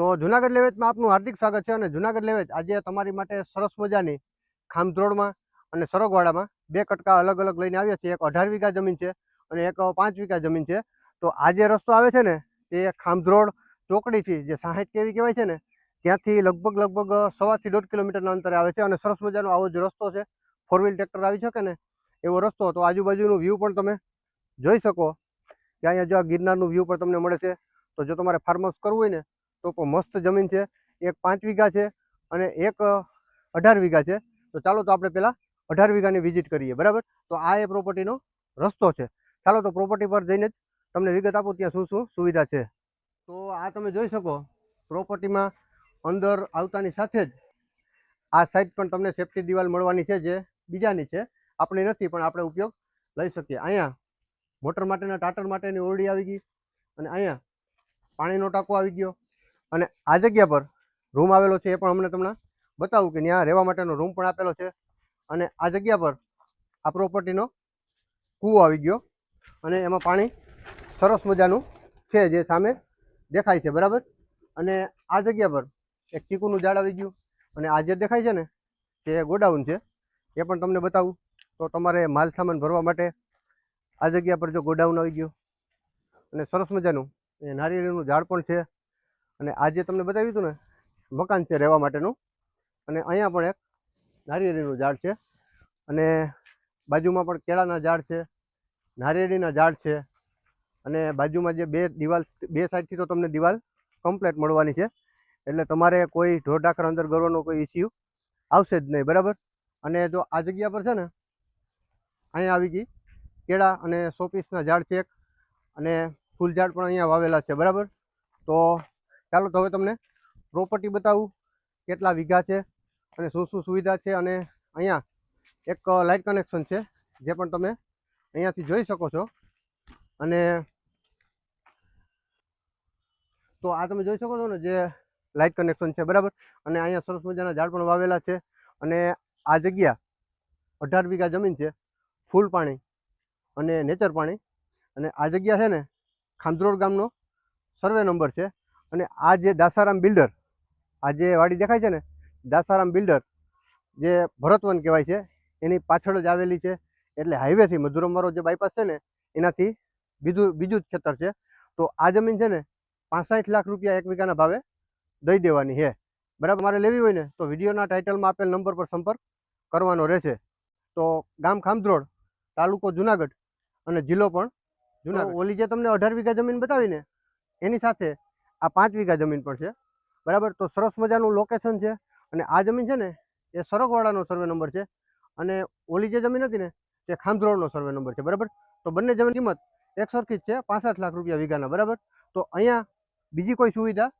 તો જુનાગઢ લેવેચમાં આપનું હાર્દિક સ્વાગત છે અને જુનાગઢ લેવેચ આજે તમારી માટે સરસ મજાની ખામધ્રોડમાં અને સરોગવાડામાં બે કટકા અલગ અલગ લઈને આવ્યા છીએ. એક અઢાર વીઘા જમીન છે અને એક પાંચ વીઘા જમીન છે. તો આ જે રસ્તો આવે છે ને તે ખામધ્રોડ ચોકડીથી જે સાહીઠ કેવી કહેવાય છે ને, ત્યાંથી લગભગ લગભગ સવાથી દોઢ કિલોમીટરના અંતરે આવે છે અને સરસ મજાનો આવો જ રસ્તો છે. ફોર વ્હીલ ટ્રેક્ટર આવી શકે ને, એવો રસ્તો તો આજુબાજુનું વ્યૂ પણ તમે જોઈ શકો. ત્યાં અહીંયા જો આ ગિરનારનું વ્યૂ પણ તમને મળે છે. તો જો તમારે ફાર્મ કરવું હોય ને તો મસ્ત જમીન છે. એક પાંચ વીઘા છે અને એક અઢાર વીઘા છે. તો ચાલો તો આપણે પહેલાં અઢાર વીઘાની વિઝિટ કરીએ, બરાબર? તો આ એ પ્રોપર્ટીનો રસ્તો છે. ચાલો તો પ્રોપર્ટી પર જઈને જ તમને વિગત આપું ત્યાં શું શું સુવિધા છે. તો આ તમે જોઈ શકો પ્રોપર્ટીમાં અંદર આવતાની સાથે જ આ સાઈડ પણ તમને સેફ્ટી દિવાલ મળવાની છે, જે બીજાની છે. આપણી નથી, પણ આપણે ઉપયોગ લઈ શકીએ. અહીંયા મોટર માટેના ટાટર માટેની ઓરડી આવી ગઈ અને અહીંયા પાણીનો ટાંકો આવી ગયો. અને આ જગ્યા પર રૂમ આવેલો છે એ પણ અમને તમને બતાવું કે ત્યાં રહેવા માટેનો રૂમ પણ આપેલો છે. અને આ જગ્યા પર આ પ્રોપર્ટીનો કૂવો આવી ગયો અને એમાં પાણી સરસ મજાનું છે જે સામે દેખાય છે, બરાબર? અને આ જગ્યા પર એક ચીકુનું ઝાડ આવી ગયું અને આ જે દેખાય છે ને તે ગોડાઉન છે, એ પણ તમને બતાવું. તો તમારે માલ સામાન ભરવા માટે આ જગ્યા પર જો ગોડાઉન આવી ગયું અને સરસ મજાનું એ નારિયેળીનું ઝાડ પણ છે. અને આજે તમને બતાવ્યું હતું ને, મકાન છે રહેવા માટેનું, અને અહીંયા પણ એક નારિયેળીનું ઝાડ છે. અને બાજુમાં પણ કેળાના ઝાડ છે, નારિયેળીના ઝાડ છે, અને બાજુમાં જે બે દિવાલ, બે સાઈડથી તો તમને દિવાલ કમ્પ્લેટ મળવાની છે. એટલે તમારે કોઈ ઢોર ઢાકર અંદર કરવાનો કોઈ ઇસ્યુ આવશે જ નહીં, બરાબર? અને જો આ જગ્યા પર છે ને, અહીંયા આવી ગઈ, કેળા અને શોપીસના ઝાડ છે એક, અને ફૂલ ઝાડ પણ અહીંયા વાવેલા છે, બરાબર? તો ચાલો તો હવે તમને પ્રોપર્ટી બતાવું. કેટલા વીઘા છે અને શું શું સુવિધા છે અને અહીંયા એક લાઇટ કનેક્શન છે જે પણ તમે અહીંયાથી જોઈ શકો છો. અને તો આ તમે જોઈ શકો છો ને જે લાઇટ કનેક્શન છે, બરાબર? અને અહીંયા સરસ મજાના ઝાડ પણ વાવેલા છે અને આ જગ્યા અઢાર વીઘા જમીન છે, ફૂલ પાણી અને નેચર પાણી. અને આ જગ્યા છે ને ખાંદરોડ ગામનો સર્વે નંબર છે. અને આ જે દાસારામ બિલ્ડર આ જે વાડી દેખાય છે ને દાસારામ બિલ્ડર જે ભરતવન કહેવાય છે એની પાછળ જ આવેલી છે. એટલે હાઈવેથી મધુરમવાળો જે બાયપાસ છે ને એનાથી બીજું બીજું જ ખેતર છે. તો આ જમીન છે ને પાંસઠ લાખ રૂપિયા એક વીઘાના ભાવે દઈ દેવાની છે. બરાબર? મારે લેવી હોય ને તો વિડીયોના ટાઇટલમાં આપેલ નંબર પર સંપર્ક કરવાનો રહેશે. તો ગામ ખામધ્રોડ તાલુકો જુનાગઢ અને જિલ્લો પણ જુનાગઢ. ઓલી જે તમને અઢાર વીઘા જમીન બતાવીને એની સાથે આ પાંચ વીઘા જમીન પણ છે. બરાબર? તો સરસ મજાનું લોકેશન છે અને આ જમીન છે ને, એ સરગવાડાનો સર્વે નંબર છે અને ઓલી જે જમીન હતી ને, તે ખાંધરોળનો સર્વે નંબર છે. બરાબર? તો બંને જમીન કિંમત એક સરખી જ છે, પાસઠ લાખ રૂપિયા વીઘાના. બરાબર? તો અહીંયા બીજી કોઈ સુવિધા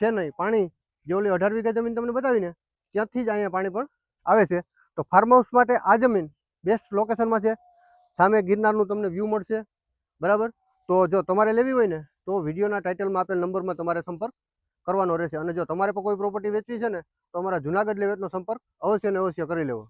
છે નહીં. પાણી, જે ઓલી અઢાર વીઘા જમીન તમને બતાવીને ત્યાંથી જ અહીંયા પાણી પણ આવે છે. તો ફાર્મ હાઉસ માટે આ જમીન બેસ્ટ લોકેશનમાં છે. સામે ગિરનારનું તમને વ્યૂ મળશે. બરાબર? તો જો તમારે લેવી હોય ને, તો વિડીયોના ટાઇટલમાં આપેલ નંબરમાં તમારે સંપર્ક કરવાનો રહેશે. અને જો તમારે પણ કોઈ પ્રોપર્ટી વેચવી છે ને, તો અમારા જુનાગઢ લેવેટનો સંપર્ક અવશ્ય ને અવશ્ય કરી લેવો.